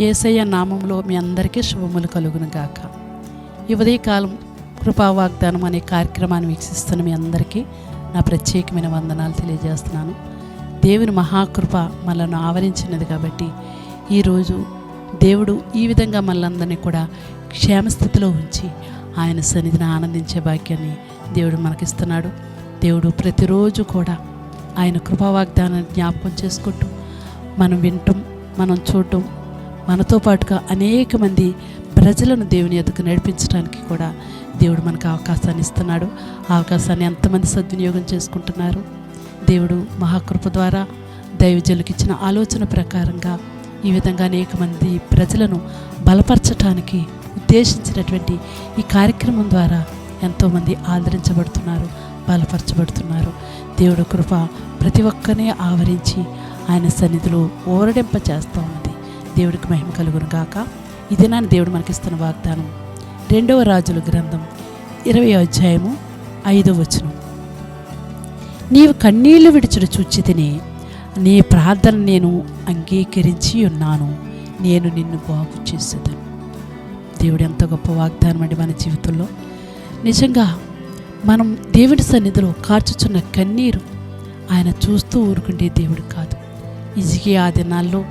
ఏసయ్య నామంలో మీ అందరికీ శుభములు కలుగును గాక. ఈ ఉదయకాలం కృపా వాగ్దానం అనే కార్యక్రమాన్ని వీక్షిస్తున్న మీ అందరికీ నా ప్రత్యేకమైన వందనాలు తెలియజేస్తున్నాను. దేవుని మహాకృప మనల్ని ఆవరించినది కాబట్టి ఈరోజు దేవుడు ఈ విధంగా మనందరినీ కూడా క్షేమస్థితిలో ఉంచి ఆయన సన్నిధిని ఆనందించే భాగ్యాన్ని దేవుడు మనకిస్తున్నాడు. దేవుడు ప్రతిరోజు కూడా ఆయన కృపా వాగ్దానాన్ని జ్ఞాపకం చేసుకుంటూ మనం వింటాం మనం చూడటం మనతో పాటుగా అనేక మంది ప్రజలను దేవుని ఎదుకు నడిపించడానికి కూడా దేవుడు మనకు అవకాశాన్ని ఇస్తున్నాడు. ఆ అవకాశాన్ని ఎంతమంది సద్వినియోగం చేసుకుంటున్నారు? దేవుడు మహాకృప ద్వారా దైవజనులకు ఇచ్చిన ఆలోచన ప్రకారంగా ఈ విధంగా అనేక మంది ప్రజలను బలపరచటానికి ఉద్దేశించినటువంటి ఈ కార్యక్రమం ద్వారా ఎంతోమంది ఆదరించబడుతున్నారు బలపరచబడుతున్నారు. దేవుడు కృప ప్రతి ఒక్కరిని ఆవరించి ఆయన సన్నిధిలో ఓరడింప చేస్తూ దేవుడికి మహిమ కలుగును గాక. ఇది దినాన్ని దేవుడు మనకిస్తున్న వాగ్దానం. రెండవ రాజుల గ్రంథం ఇరవై అధ్యాయము ఐదవ వచనం. నీవు కన్నీళ్ళు విడిచుడు చూచి తిని నీ ప్రార్థన నేను అంగీకరించి ఉన్నాను. నేను నిన్ను బాగు చేసేదాను. దేవుడు ఎంత గొప్ప వాగ్దానం అండి మన జీవితంలో. నిజంగా మనం దేవుడి సన్నిధిలో కార్చుచున్న కన్నీరు ఆయన చూస్తూ ఊరుకుండే దేవుడు కాదు. ఇజికి ఆ దినాల్లో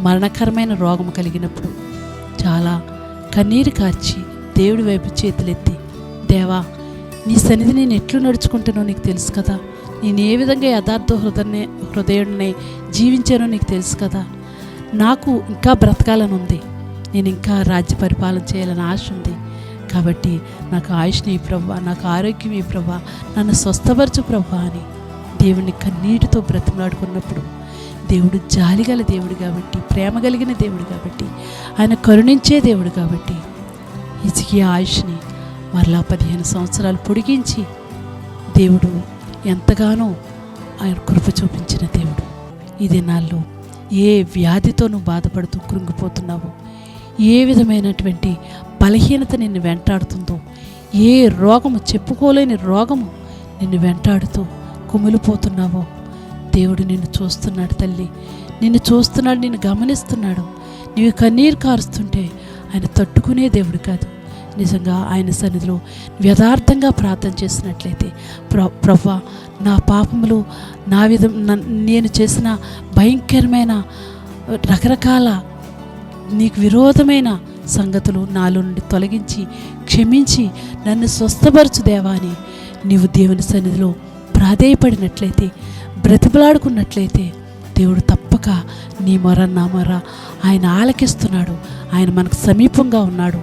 మరణకరమైన రోగం కలిగినప్పుడు చాలా కన్నీరు కార్చి దేవుడి వైపు చేతులెత్తి దేవా నీ సన్నిధి నేను ఎట్లు నడుచుకుంటానో నీకు తెలుసు కదా. నేను ఏ విధంగా యథార్థ హృదయ హృదయుడిని జీవించానో నీకు తెలుసు కదా. నాకు ఇంకా బ్రతకాలని ఉంది. నేను ఇంకా రాజ్య పరిపాలన చేయాలని ఆశ ఉంది. కాబట్టి నాకు ఆయుష్ని ఈ ప్రభా నాకు ఆరోగ్యం ఈ ప్రభా నన్ను స్వస్థపరచు ప్రభా అని దేవుని కన్నీటితో బ్రతిమలాడుకున్నప్పుడు దేవుడు జాలిగల దేవుడు కాబట్టి ప్రేమ కలిగిన దేవుడు కాబట్టి ఆయన కరుణించే దేవుడు కాబట్టి ఇజికి ఆయుష్ని మరలా పదిహేను సంవత్సరాలు పొడిగించి దేవుడు ఎంతగానో ఆయన కృప చూపించిన దేవుడు. ఈ దినాల్లో ఏ వ్యాధితో నువ్వు బాధపడుతూ కృంగిపోతున్నావో ఏ విధమైనటువంటి బలహీనత నిన్ను వెంటాడుతుందో ఏ రోగము చెప్పుకోలేని రోగము నిన్ను వెంటాడుతూ కుమిలిపోతున్నావో దేవుడు నిన్ను చూస్తున్నాడు తల్లి. నిన్ను చూస్తున్నాడు నిన్ను గమనిస్తున్నాడు. నీవు కన్నీరు కారుస్తుంటే ఆయన తట్టుకునే దేవుడు కాదు. నిజంగా ఆయన సన్నిధిలో యథార్థంగా ప్రార్థన చేసినట్లయితే ప్ర ప్రభా నా పాపములు నా విధం నన్- నేను చేసిన భయంకరమైన రకరకాల నీకు విరోధమైన సంగతులు నాలో నుండి తొలగించి క్షమించి నన్ను స్వస్థపరచు దేవా అని నీవు దేవుని సన్నిధిలో ప్రాధేయపడినట్లయితే బ్రతిమలాడుకున్నట్లయితే దేవుడు తప్పక నీ మొర నా మొర ఆయన ఆలకిస్తున్నాడు. ఆయన మనకు సమీపంగా ఉన్నాడు.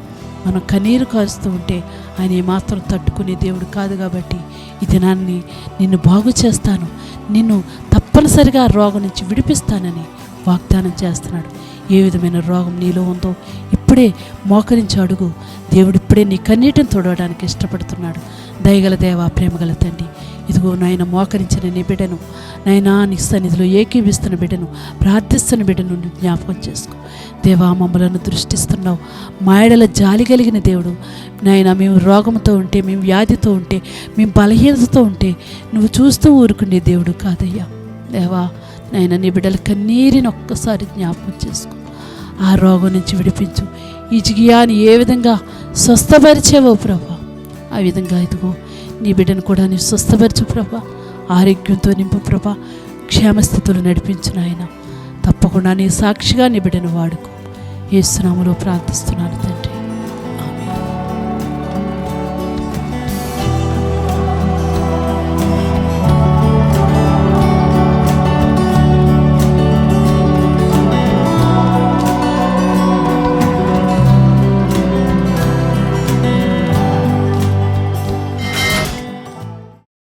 మనం కన్నీరు కారుస్తూ ఉంటే ఆయన ఏమాత్రం తట్టుకునే దేవుడు కాదు కాబట్టి ఈ దినాన్ని నిన్ను బాగు చేస్తాను. నిన్ను తప్పనిసరిగా రోగం నుంచి విడిపిస్తానని వాగ్దానం చేస్తున్నాడు. ఏ విధమైన రోగం నీలో ఉందో ఇప్పుడే మోకరించి అడుగు. దేవుడు ఇప్పుడే నీ కన్నీటిని తుడవడానికి ఇష్టపడుతున్నాడు. దయగల దేవా ప్రేమగల తండ్రి ఇదిగో నాయన మోకరించిన నీ బిడ్డను. నాయనా నీ సన్నిధిలో ఏకీవిస్తున్న బిడ్డను ప్రార్థిస్తున్న బిడ్డను నువ్వు జ్ఞాపకం చేసుకో. దేవా మమ్మలను దృష్టిస్తున్నావు. మాయడల జాలి కలిగిన దేవుడు. నాయన మేము రోగంతో ఉంటే మేము వ్యాధితో ఉంటే మేము బలహీనతతో ఉంటే నువ్వు చూస్తూ ఊరుకునే దేవుడు కాదయ్యా. దేవా నాయన నీ బిడ్డల కన్నీరిని ఒక్కసారి జ్ఞాపకం చేసుకో. ఆ రోగం నుంచి విడిపించు. ఈ జిగియాని ఏ విధంగా స్వస్థపరిచేవో ప్రభా. ఆ విధంగా ఇదిగో నీ బిడ్డను కూడా నీ స్వస్థపరచు ప్రభా. ఆరోగ్యంతో నింపు ప్రభా. క్షేమస్థితులు నడిపించిన ఆయన తప్పకుండా నీ సాక్షిగా నీ బిడ్డను వాడుకో. ఏసునామలో ప్రార్థిస్తున్నాను